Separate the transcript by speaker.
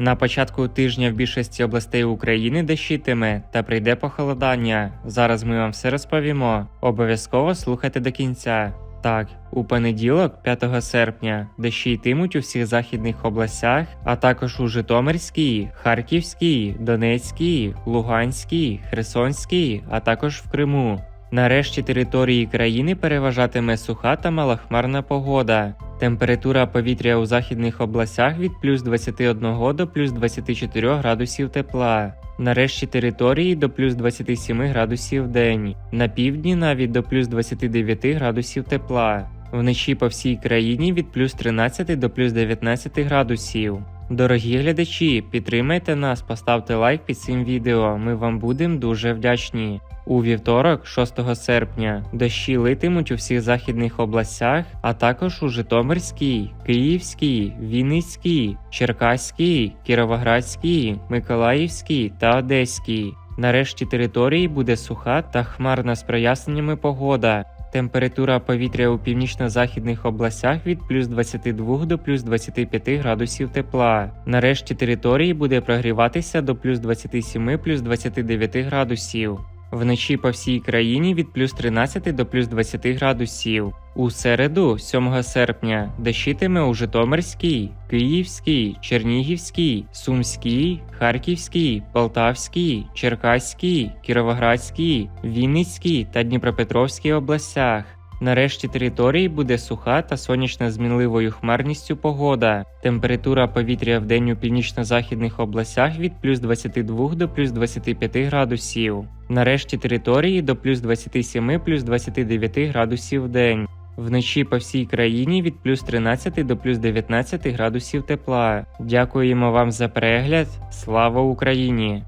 Speaker 1: На початку тижня в більшості областей України дощитиме та прийде похолодання. Зараз ми вам все розповімо. Обов'язково слухайте до кінця. Так, у понеділок, 5 серпня, дощі йтимуть у всіх західних областях, а також у Житомирській, Харківській, Донецькій, Луганській, Херсонській, а також в Криму. Нарешті території країни переважатиме суха та малохмарна погода. Температура повітря у західних областях від плюс 21 до плюс 24 градусів тепла. Нарешті території до плюс 27 градусів день. На півдні навіть до плюс 29 градусів тепла. Вночі по всій країні від плюс 13 до плюс 19 градусів. Дорогі глядачі, підтримайте нас, поставте лайк під цим відео. Ми вам будемо дуже вдячні. У вівторок, 6 серпня, дощі литимуть у всіх західних областях, а також у Житомирській, Київській, Вінницькій, Черкаській, Кіровоградській, Миколаївській та Одеській. Нарешті території буде суха та хмарна з проясненнями погода. Температура повітря у північно-західних областях від плюс 22 до плюс 25 градусів тепла. Нарешті території буде прогріватися до плюс 27 плюс 29 градусів. Вночі по всій країні від плюс 13 до плюс 20 градусів. У середу, 7 серпня, дощитиме у Житомирській, Київській, Чернігівській, Сумській, Харківській, Полтавській, Черкаській, Кіровоградській, Вінницькій та Дніпропетровській областях. Нарешті території буде суха та сонячна з мінливою хмарністю погода. Температура повітря в день у північно-західних областях від плюс 22 до плюс 25 градусів. Нарешті території до плюс 27 плюс 29 градусів в день. Вночі по всій країні від плюс 13 до плюс 19 градусів тепла. Дякуємо вам за перегляд. Слава Україні!